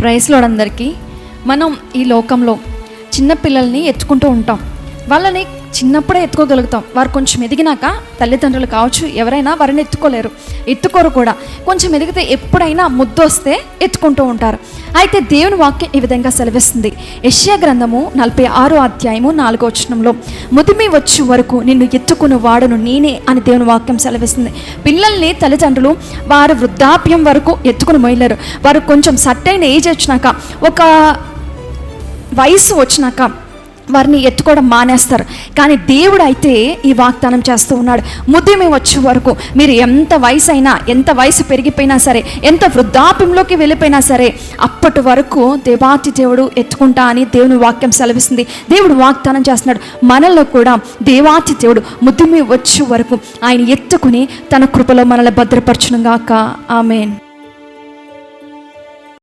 ప్రైస్లోడందరికీ మనం ఈ లోకంలో చిన్నపిల్లల్ని ఎత్తుకుంటూ ఉంటాం. వాళ్ళని చిన్నప్పుడే ఎత్తుకోగలుగుతాం. వారు కొంచెం ఎదిగినాక తల్లిదండ్రులు కావచ్చు ఎవరైనా వారిని ఎత్తుకోలేరు. ఎత్తుకోరు కూడా. కొంచెం ఎదిగితే ఎప్పుడైనా ముద్దొస్తే ఎత్తుకుంటూ ఉంటారు. అయితే దేవుని వాక్యం ఈ విధంగా సెలవిస్తుంది. యష్యా గ్రంథము నలభై ఆరో అధ్యాయము నాలుగో వచనంలో ముదిమి వచ్చే వరకు నిన్ను ఎత్తుకుని వాడును నేనే అని దేవుని వాక్యం సెలవిస్తుంది. పిల్లల్ని తల్లిదండ్రులు వారు వృద్ధాప్యం వరకు ఎత్తుకుని మొయలేరు వారు కొంచెం సట్టైన ఏజ్ వచ్చినాక ఒక వయసు వచ్చినాక వారిని ఎత్తుకోవడం మానేస్తారు. కానీ దేవుడు అయితే ఈ వాగ్దానం చేస్తూ ఉన్నాడు. ముద్దిమి వచ్చే వరకు మీరు ఎంత వయసు అయినా ఎంత వయసు పెరిగిపోయినా సరే ఎంత వృద్ధాప్యంలోకి వెళ్ళిపోయినా సరే అప్పటి వరకు దేవాతి దేవుడు ఎత్తుకుంటా అని దేవుని వాక్యం సెలవిస్తుంది. దేవుడు వాగ్దానం చేస్తున్నాడు. మనలో కూడా దేవాతి దేవుడు ముద్దిమి వచ్చే వరకు ఆయన ఎత్తుకుని తన కృపలో మనల్ని భద్రపరచునుగాక. ఆమెన్.